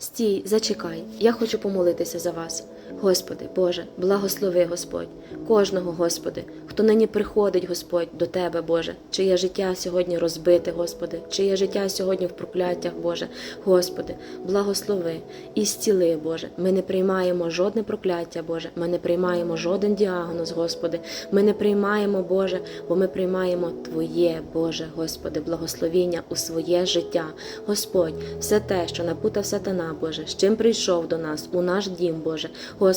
Стій, зачекай, я хочу помолитися за вас. Господи, Боже, благослови Господь, кожного, Господи, хто нині приходить, Господь, до Тебе, Боже, чиє життя сьогодні розбите, Господи, чиє життя сьогодні в прокляттях, Боже, Господи, благослови і зціли, Боже. Ми не приймаємо жодне прокляття, Боже, ми не приймаємо жоден діагноз, Господи. Ми не приймаємо, Боже, бо ми приймаємо Твоє, Боже, Господи, благословіння у своє життя. Господь, все те, що напутав сатана, Боже, з чим прийшов до нас, у наш дім, Боже. Господи,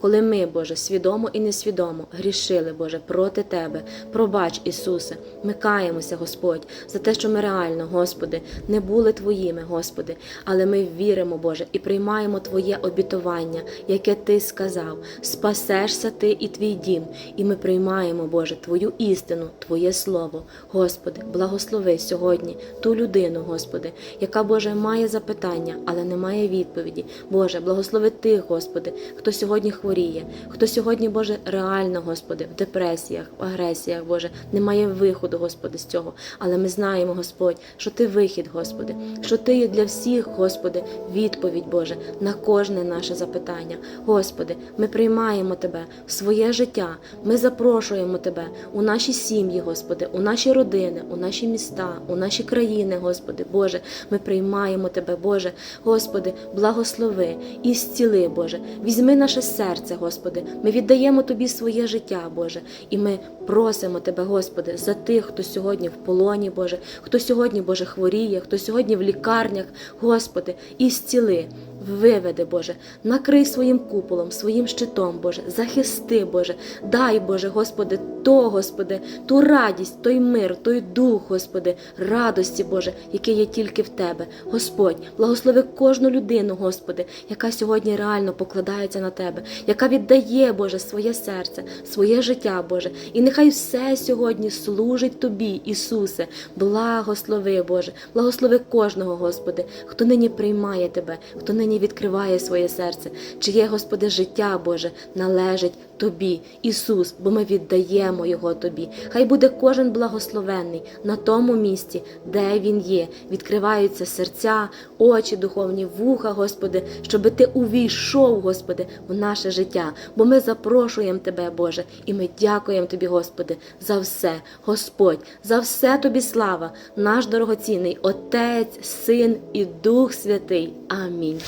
коли ми, Боже, свідомо і несвідомо грішили, Боже, проти Тебе, пробач, Ісусе, ми каємося, Господь, за те, що ми реально, Господи, не були Твоїми, Господи, але ми віримо, Боже, і приймаємо Твоє обітування, яке Ти сказав. Спасешся Ти і Твій дім, і ми приймаємо, Боже, Твою істину, Твоє Слово. Господи, благослови сьогодні ту людину, Господи, яка, Боже, має запитання, але не має відповіді. Боже, благослови тих, Господи, хто сьогодні хворіє, хто сьогодні, Боже, реально, Господи, в депресіях, в агресіях, Боже, немає виходу, Господи, з цього. Але ми знаємо, Господь, що Ти вихід, Господи, що Ти є для всіх, Господи, відповідь, Боже, на кожне наше запитання. Господи, ми приймаємо Тебе в своє життя. Ми запрошуємо Тебе у наші сім'ї, Господи, у наші родини, у наші міста, у наші країни, Господи, Боже. Ми приймаємо Тебе, Боже, Господи, благослови і зціли, Боже. Візьми наше серце, Господи. Ми віддаємо Тобі своє життя, Боже, і ми просимо Тебе, Господи, за тих, хто сьогодні в полоні, Боже, хто сьогодні, Боже, хворіє, хто сьогодні в лікарнях, Господи, і зціли. Виведи, Боже, накрий своїм куполом, своїм щитом, Боже, захисти, Боже, дай, Боже, Господи, то, Господи, ту радість, той мир, той дух, Господи, радості, Боже, який є тільки в Тебе. Господь, благослови кожну людину, Господи, яка сьогодні реально покладається на Тебе, яка віддає, Боже, своє серце, своє життя, Боже. І нехай все сьогодні служить Тобі, Ісусе. Благослови, Боже, благослови кожного, Господи, хто нині приймає Тебе, хто нині відкриває своє серце, чиє, Господи, життя, Боже, належить Тобі, Ісус, бо ми віддаємо Його Тобі. Хай буде кожен благословенний на тому місці, де Він є. Відкриваються серця, очі, духовні вуха, Господи, щоби Ти увійшов, Господи, в наше життя. Бо ми запрошуємо Тебе, Боже, і ми дякуємо Тобі, Господи, за все, Господь, за все Тобі слава, наш дорогоцінний Отець, Син і Дух Святий. Амінь.